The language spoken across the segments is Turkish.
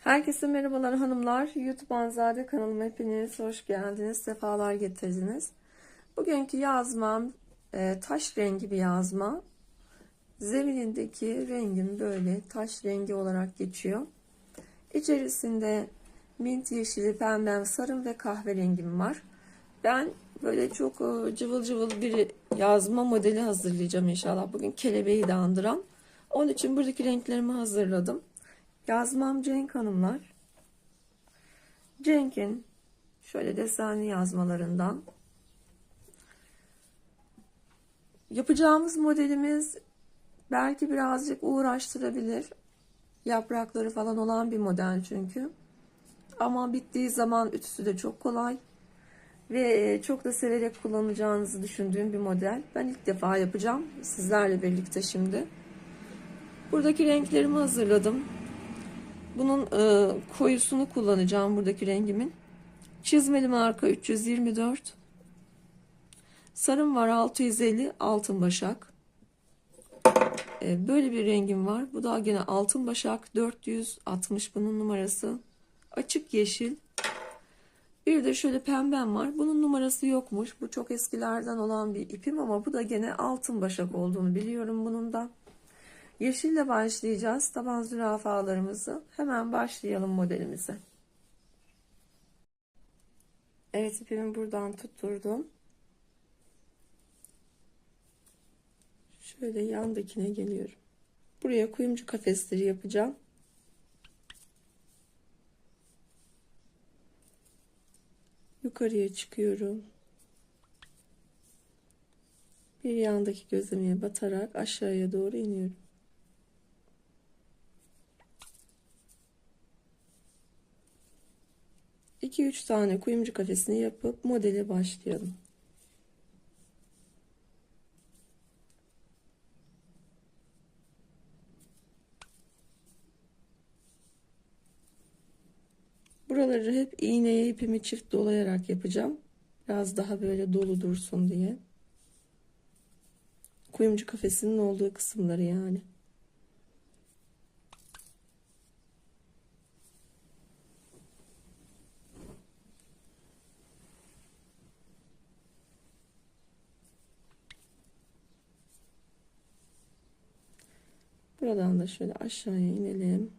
Herkese merhabalar hanımlar. YouTube Anzade kanalıma hepiniz hoş geldiniz. Sefalar getirdiniz. Bugünkü yazmam e, taş rengi bir yazma. Zeminindeki rengim böyle taş rengi olarak geçiyor. İçerisinde mint yeşili, pembem, sarım ve kahverengim var. Ben böyle çok e, cıvıl cıvıl bir yazma modeli hazırlayacağım inşallah. Bugün kelebeği de andıran. Onun için buradaki renklerimi hazırladım. Yazmam Cenk Hanımlar. Cenk'in şöyle desenli yazmalarından. Yapacağımız modelimiz belki birazcık uğraştırabilir. Yaprakları falan olan bir model çünkü. Ama bittiği zaman ütüsü de çok kolay. Ve çok da severek kullanacağınızı düşündüğüm bir model. Ben ilk defa yapacağım sizlerle birlikte şimdi. Buradaki renklerimi hazırladım. Bunun e, koyusunu kullanacağım buradaki rengimin. Çizmeli marka 324. Sarım var 650 altın başak. E, böyle bir rengim var. Bu da gene altın başak 460 bunun numarası. Açık yeşil. Bir de şöyle pembem var. Bunun numarası yokmuş. Bu çok eskilerden olan bir ipim ama bu da gene altın başak olduğunu biliyorum bunun da. Yeşille başlayacağız taban zürafalarımızı. Hemen başlayalım modelimize. Evet ipimi buradan tutturdum. Şöyle yandakine geliyorum. Buraya kuyumcu kafesleri yapacağım. Yukarıya çıkıyorum. Bir yandaki gözlemeye batarak aşağıya doğru iniyorum. 2-3 tane kuyumcu kafesini yapıp modele başlayalım. Buraları hep iğneye ipimi çift dolayarak yapacağım. Biraz daha böyle dolu dursun diye. Kuyumcu kafesinin olduğu kısımları yani. Buradan da şöyle aşağıya inelim.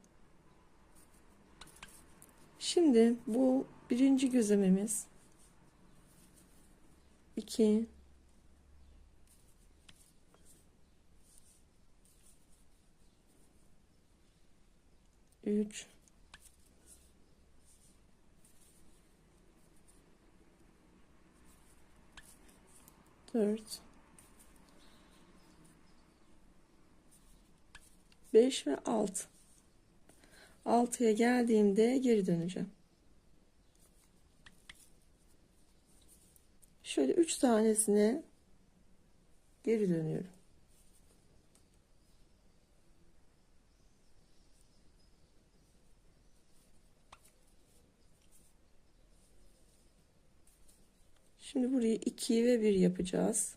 Şimdi bu birinci gözlememiz. 2 3 4 5 ve 6. 6'ya geldiğimde geri döneceğim. Şöyle 3 tanesine geri dönüyorum. Şimdi burayı 2 ve 1 yapacağız.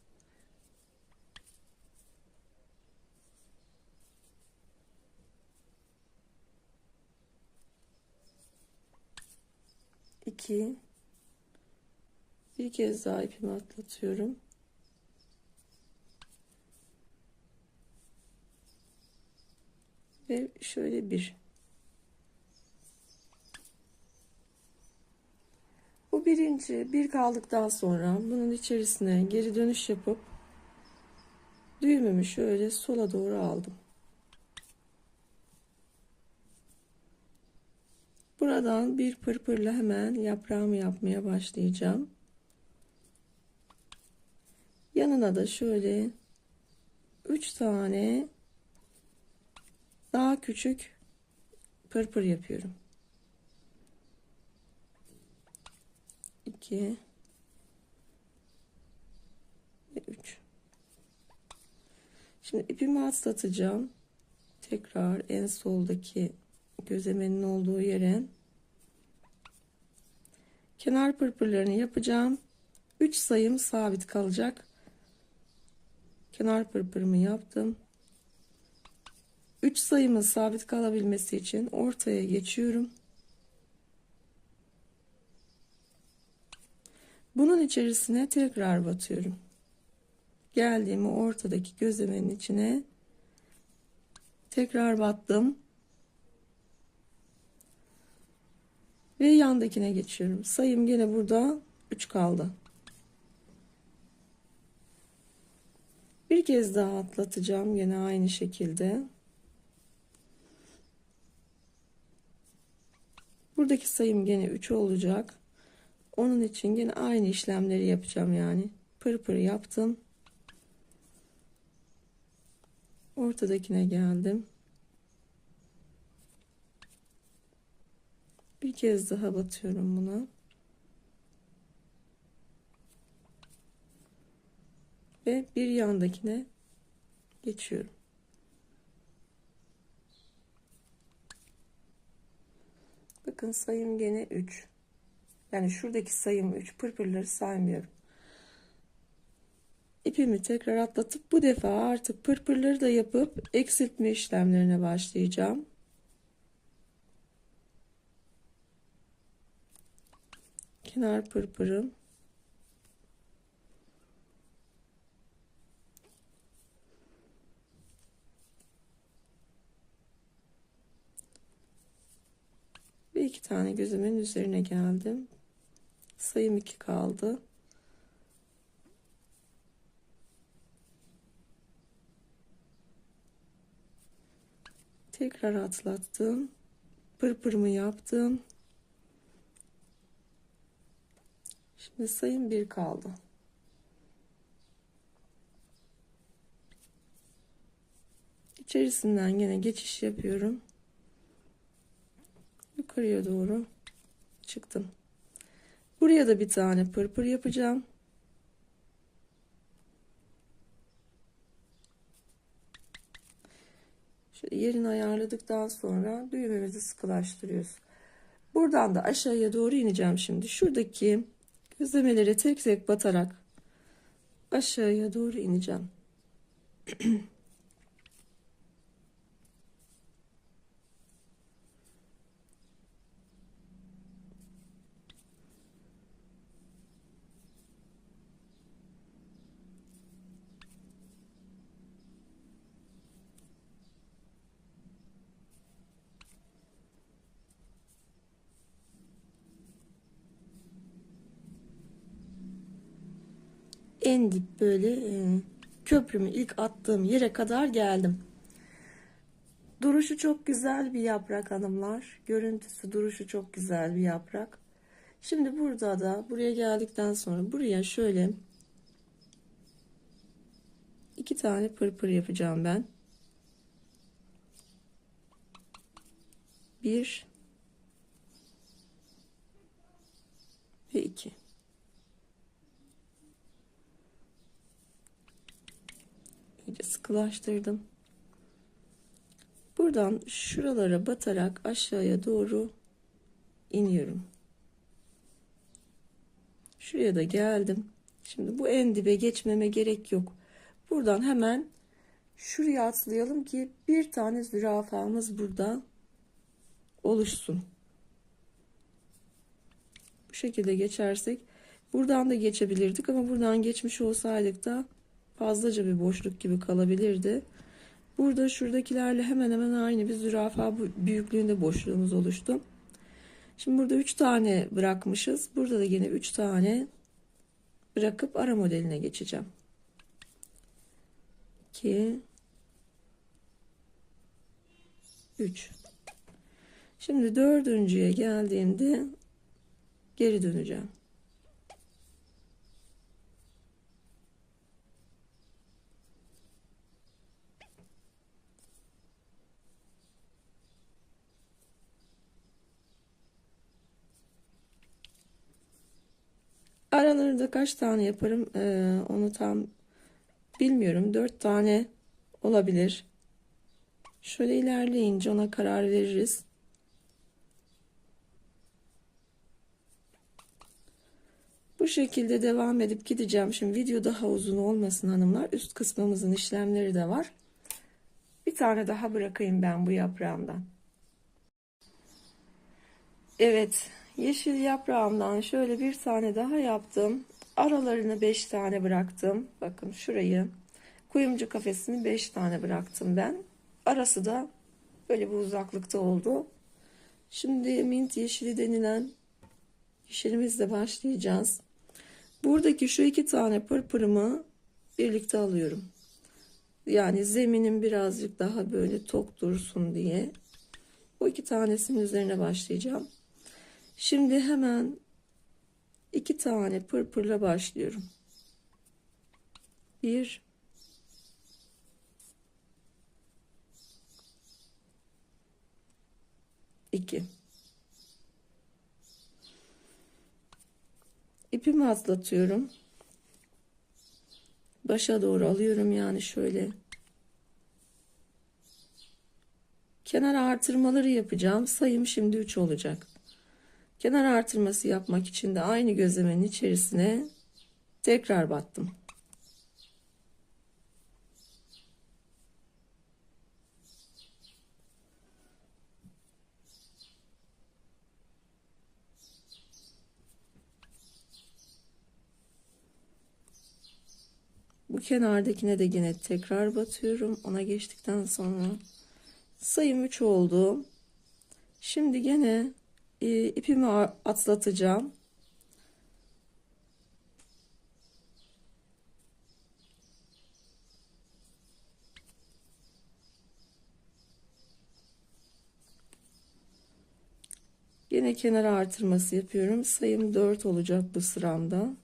2 bir kez daha ipimi atlatıyorum. Ve şöyle bir. Bu birinci bir kaldıktan sonra bunun içerisine geri dönüş yapıp düğümümü şöyle sola doğru aldım. Buradan bir pırpırla hemen yaprağımı yapmaya başlayacağım. Yanına da şöyle 3 tane daha küçük pırpır yapıyorum. 2 ve 3 Şimdi ipimi atlatacağım. Tekrar en soldaki gözlemenin olduğu yere kenar pırpırlarını yapacağım. 3 sayım sabit kalacak. Kenar pırpırımı yaptım. 3 sayımın sabit kalabilmesi için ortaya geçiyorum. Bunun içerisine tekrar batıyorum. Geldiğimi ortadaki gözlemenin içine tekrar battım. Ve yandakine geçiyorum. Sayım gene burada 3 kaldı. Bir kez daha atlatacağım yine aynı şekilde. Buradaki sayım gene 3 olacak. Onun için yine aynı işlemleri yapacağım yani. Pır pır yaptım. Ortadakine geldim. Kez daha batıyorum buna. Ve bir yandakine geçiyorum. Bakın sayım gene 3. Yani şuradaki sayım 3. Pırpırları saymıyorum. İpimi tekrar atlatıp bu defa artık pırpırları da yapıp eksiltme işlemlerine başlayacağım. Kenar pırpırım. Ve iki tane gözümün üzerine geldim. Sayım 2 kaldı. Tekrar atlattım. Pırpırımı yaptım. Şimdi sayım 1 kaldı. İçerisinden yine geçiş yapıyorum. Yukarıya doğru çıktım. Buraya da bir tane pırpır yapacağım. Şöyle yerini ayarladıktan sonra düğmemizi sıkılaştırıyoruz. Buradan da aşağıya doğru ineceğim şimdi. Şuradaki gözlemelere tek tek batarak aşağıya doğru ineceğim. en dip böyle e, köprümü ilk attığım yere kadar geldim. Duruşu çok güzel bir yaprak hanımlar. Görüntüsü, duruşu çok güzel bir yaprak. Şimdi burada da buraya geldikten sonra buraya şöyle iki tane pırpır yapacağım ben. Bir ve iki. İyice sıkılaştırdım. Buradan şuralara batarak aşağıya doğru iniyorum. Şuraya da geldim. Şimdi bu en dibe geçmeme gerek yok. Buradan hemen şuraya atlayalım ki bir tane zürafamız burada oluşsun. Bu şekilde geçersek buradan da geçebilirdik ama buradan geçmiş olsaydık da fazlaca bir boşluk gibi kalabilirdi. Burada şuradakilerle hemen hemen aynı bir zürafa büyüklüğünde boşluğumuz oluştu. Şimdi burada 3 tane bırakmışız. Burada da yine 3 tane bırakıp ara modeline geçeceğim. 2 3 Şimdi dördüncüye geldiğimde geri döneceğim. Aralarında kaç tane yaparım ee, onu tam bilmiyorum. Dört tane olabilir. Şöyle ilerleyince ona karar veririz. Bu şekilde devam edip gideceğim. Şimdi video daha uzun olmasın hanımlar. Üst kısmımızın işlemleri de var. Bir tane daha bırakayım ben bu yaprağımdan. Evet, yeşil yaprağımdan şöyle bir tane daha yaptım. Aralarını 5 tane bıraktım. Bakın şurayı. Kuyumcu kafesini 5 tane bıraktım ben. Arası da böyle bu uzaklıkta oldu. Şimdi mint yeşili denilen yeşilimizle başlayacağız. Buradaki şu iki tane pırpırımı birlikte alıyorum. Yani zeminin birazcık daha böyle tok dursun diye. Bu iki tanesinin üzerine başlayacağım. Şimdi hemen iki tane pırpırla başlıyorum. Bir iki ipimi atlatıyorum. Başa doğru alıyorum yani şöyle. Kenar artırmaları yapacağım. Sayım şimdi 3 olacak. Kenar artırması yapmak için de aynı gözlemenin içerisine tekrar battım. Bu kenardakine de yine tekrar batıyorum. Ona geçtikten sonra sayım 3 oldu. Şimdi gene e, ipimi atlatacağım. Yine kenar artırması yapıyorum. Sayım 4 olacak bu sıramda.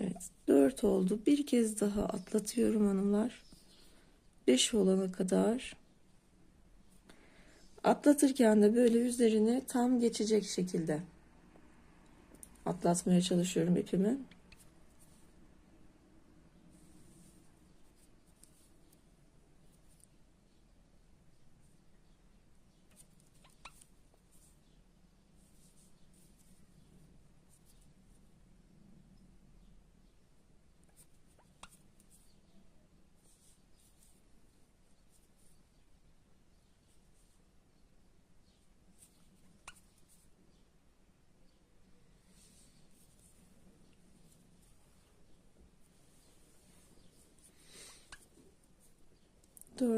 Evet 4 oldu. Bir kez daha atlatıyorum hanımlar. 5 olana kadar. Atlatırken de böyle üzerine tam geçecek şekilde atlatmaya çalışıyorum ipimi.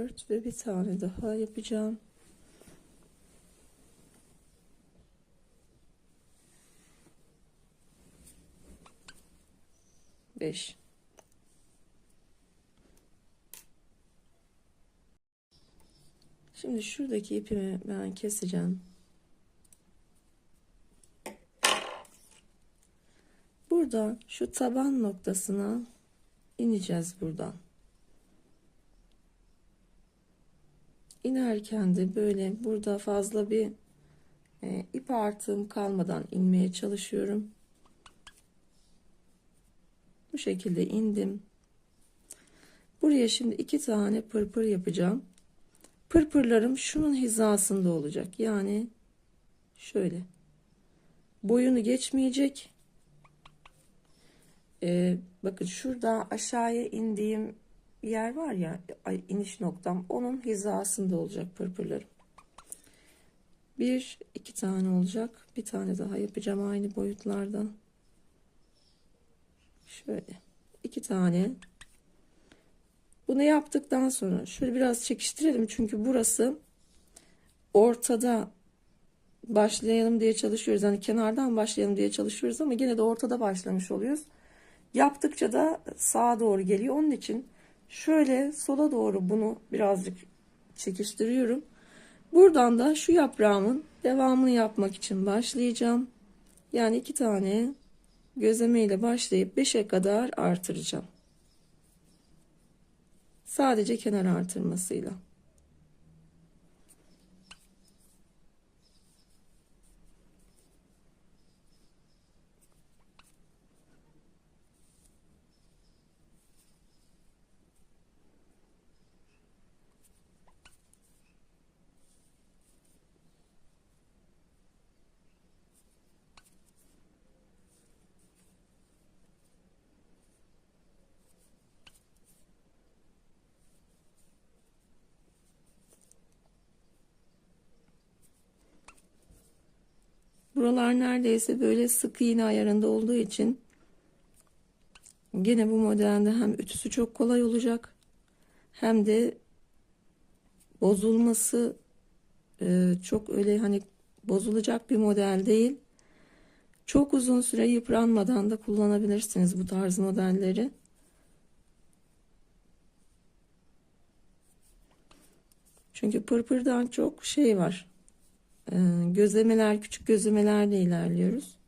Dört ve bir tane daha yapacağım. Beş. Şimdi şuradaki ipimi ben keseceğim. Burada şu taban noktasına ineceğiz buradan. İnerken de böyle burada fazla bir e, ip artığım kalmadan inmeye çalışıyorum. Bu şekilde indim. Buraya şimdi iki tane pırpır yapacağım. Pırpırlarım şunun hizasında olacak. Yani şöyle. Boyunu geçmeyecek. Ee, bakın şurada aşağıya indiğim yer var ya iniş noktam onun hizasında olacak pırpırlarım. Bir iki tane olacak. Bir tane daha yapacağım aynı boyutlardan. Şöyle iki tane. Bunu yaptıktan sonra şöyle biraz çekiştirelim çünkü burası ortada başlayalım diye çalışıyoruz. Hani kenardan başlayalım diye çalışıyoruz ama yine de ortada başlamış oluyoruz. Yaptıkça da sağa doğru geliyor. Onun için Şöyle sola doğru bunu birazcık çekiştiriyorum. Buradan da şu yaprağımın devamını yapmak için başlayacağım. Yani iki tane gözleme ile başlayıp 5'e kadar artıracağım. Sadece kenar artırmasıyla. Buralar neredeyse böyle sık iğne ayarında olduğu için gene bu modelde hem ütüsü çok kolay olacak hem de bozulması e, çok öyle hani bozulacak bir model değil. Çok uzun süre yıpranmadan da kullanabilirsiniz bu tarz modelleri. Çünkü pırpırdan çok şey var. Ee, gözlemeler, küçük gözlemelerle ilerliyoruz.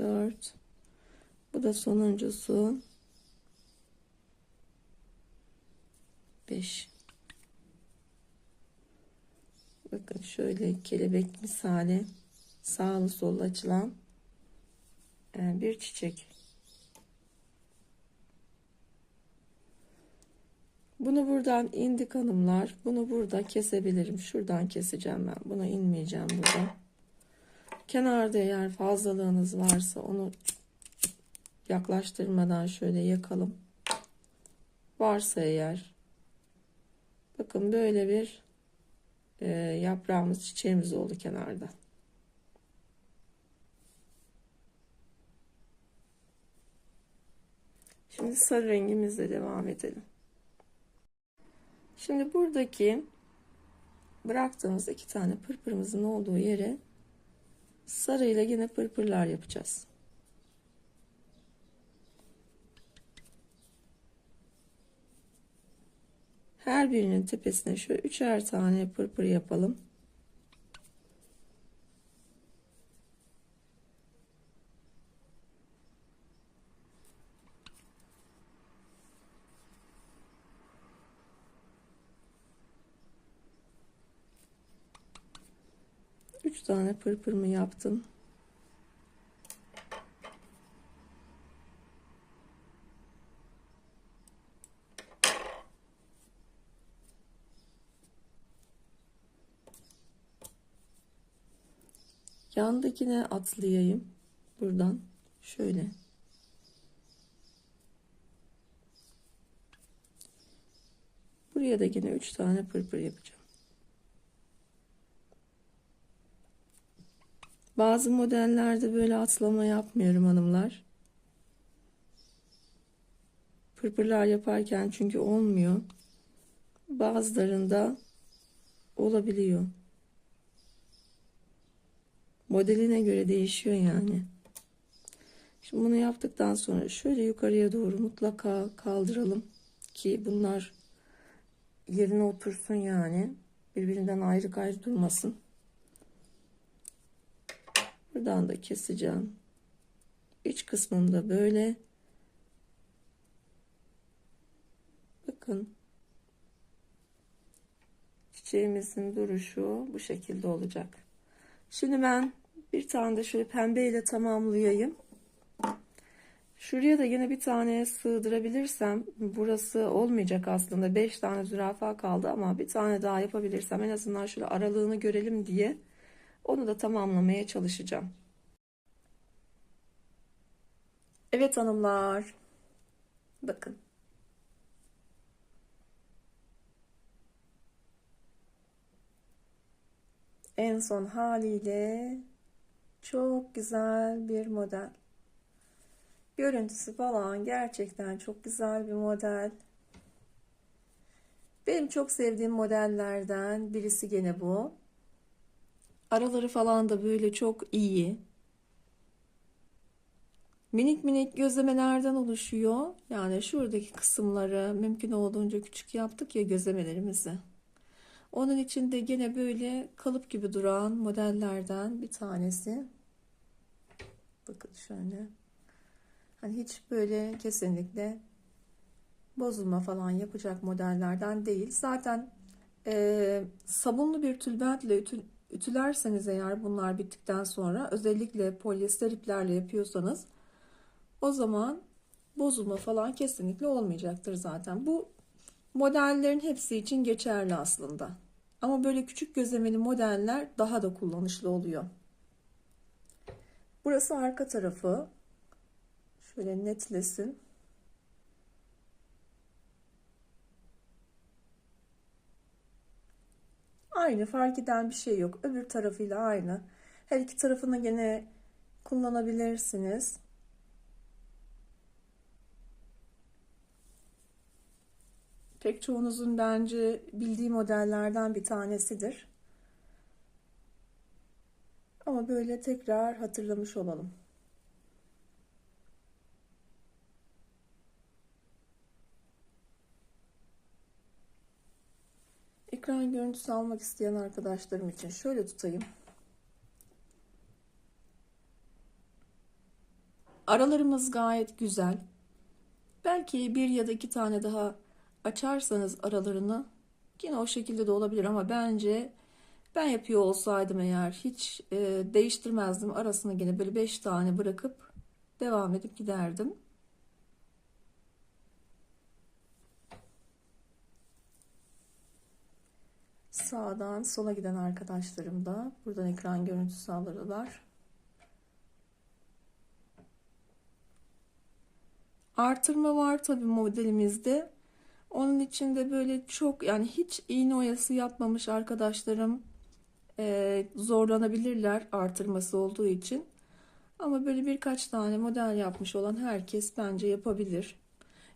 Dört. Bu da sonuncusu. Beş. Bakın şöyle kelebek misali sağlı sollu açılan e, bir çiçek. Bunu buradan indik hanımlar. Bunu burada kesebilirim. Şuradan keseceğim ben. Buna inmeyeceğim burada. Kenarda eğer fazlalığınız varsa onu yaklaştırmadan şöyle yakalım. Varsa eğer bakın böyle bir e, yaprağımız çiçeğimiz oldu kenarda. Şimdi sarı rengimizle devam edelim. Şimdi buradaki bıraktığımız iki tane pırpırımızın olduğu yere sarıyla yine pırpırlar yapacağız. Her birinin tepesine şöyle üçer tane pırpır yapalım. Üç tane pırpırımı yaptım. Yandakine atlayayım. Buradan şöyle. Buraya da yine üç tane pırpır yapacağım. Bazı modellerde böyle atlama yapmıyorum hanımlar. Pırpırlar yaparken çünkü olmuyor. Bazılarında olabiliyor. Modeline göre değişiyor yani. Şimdi bunu yaptıktan sonra şöyle yukarıya doğru mutlaka kaldıralım ki bunlar yerine otursun yani. Birbirinden ayrı ayrı durmasın. Buradan da keseceğim. İç kısmında böyle. Bakın. Çiçeğimizin duruşu bu şekilde olacak. Şimdi ben bir tane de şöyle pembe ile tamamlayayım. Şuraya da yine bir tane sığdırabilirsem burası olmayacak aslında 5 tane zürafa kaldı ama bir tane daha yapabilirsem en azından şöyle aralığını görelim diye onu da tamamlamaya çalışacağım. Evet hanımlar. Bakın. En son haliyle çok güzel bir model. Görüntüsü falan gerçekten çok güzel bir model. Benim çok sevdiğim modellerden birisi gene bu. Araları falan da böyle çok iyi. Minik minik gözlemelerden oluşuyor. Yani şuradaki kısımları mümkün olduğunca küçük yaptık ya gözlemelerimizi. Onun için de yine böyle kalıp gibi duran modellerden bir tanesi. Bakın şöyle. Hani hiç böyle kesinlikle bozulma falan yapacak modellerden değil. Zaten e, sabunlu bir tülbentle ütü, ütülerseniz eğer bunlar bittikten sonra özellikle polyester iplerle yapıyorsanız o zaman bozulma falan kesinlikle olmayacaktır zaten. Bu modellerin hepsi için geçerli aslında. Ama böyle küçük gözlemeli modeller daha da kullanışlı oluyor. Burası arka tarafı. Şöyle netlesin. Aynı fark eden bir şey yok. Öbür tarafıyla aynı. Her iki tarafını gene kullanabilirsiniz. Pek çoğunuzun bence bildiği modellerden bir tanesidir. Ama böyle tekrar hatırlamış olalım. Ekran görüntüsü almak isteyen arkadaşlarım için şöyle tutayım. Aralarımız gayet güzel. Belki bir ya da iki tane daha açarsanız aralarını yine o şekilde de olabilir ama bence ben yapıyor olsaydım eğer hiç e, değiştirmezdim. Arasına yine böyle 5 tane bırakıp devam edip giderdim. Sağdan sola giden arkadaşlarım da buradan ekran görüntüsü alırlar. Artırma var tabi modelimizde. Onun için de böyle çok yani hiç iğne oyası yapmamış arkadaşlarım e, zorlanabilirler artırması olduğu için. Ama böyle birkaç tane model yapmış olan herkes bence yapabilir.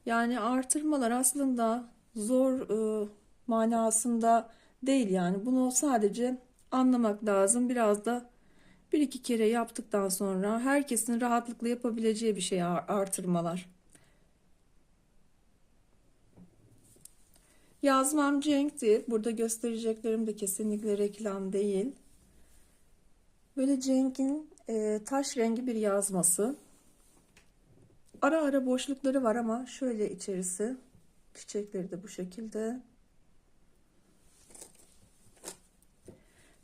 Yani artırmalar aslında zor e, manasında değil yani. Bunu sadece anlamak lazım. Biraz da bir iki kere yaptıktan sonra herkesin rahatlıkla yapabileceği bir şey artırmalar. Yazmam Cenk'ti. Burada göstereceklerim de kesinlikle reklam değil. Böyle Cenk'in e, taş rengi bir yazması. Ara ara boşlukları var ama şöyle içerisi. Çiçekleri de bu şekilde.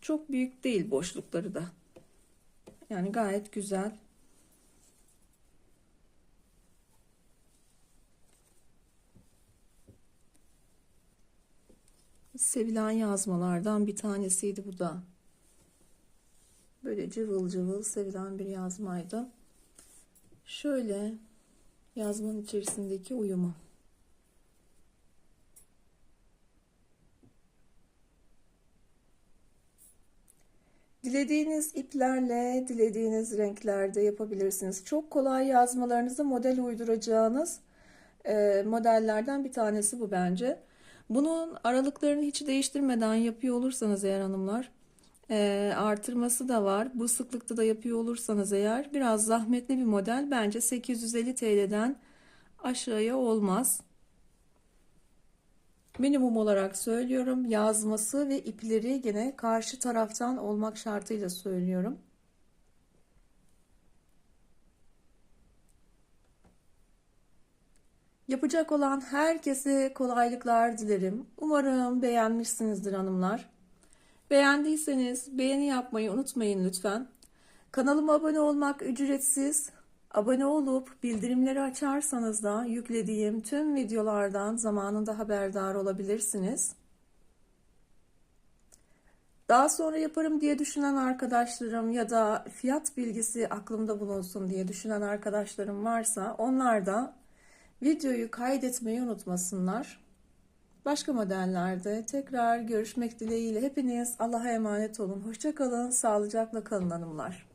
Çok büyük değil boşlukları da. Yani gayet güzel. Sevilen yazmalardan bir tanesiydi bu da. Böyle cıvıl cıvıl sevilen bir yazmaydı. Şöyle yazmanın içerisindeki uyumu. Dilediğiniz iplerle, dilediğiniz renklerde yapabilirsiniz. Çok kolay yazmalarınızı model uyduracağınız e, modellerden bir tanesi bu bence. Bunun aralıklarını hiç değiştirmeden yapıyor olursanız eğer hanımlar, e, artırması da var. Bu sıklıkta da yapıyor olursanız eğer biraz zahmetli bir model bence 850 TL'den aşağıya olmaz. Minimum olarak söylüyorum. Yazması ve ipleri gene karşı taraftan olmak şartıyla söylüyorum. Yapacak olan herkese kolaylıklar dilerim. Umarım beğenmişsinizdir hanımlar. Beğendiyseniz beğeni yapmayı unutmayın lütfen. Kanalıma abone olmak ücretsiz. Abone olup bildirimleri açarsanız da yüklediğim tüm videolardan zamanında haberdar olabilirsiniz. Daha sonra yaparım diye düşünen arkadaşlarım ya da fiyat bilgisi aklımda bulunsun diye düşünen arkadaşlarım varsa onlar da videoyu kaydetmeyi unutmasınlar. Başka modellerde tekrar görüşmek dileğiyle hepiniz Allah'a emanet olun. Hoşçakalın, sağlıcakla kalın hanımlar.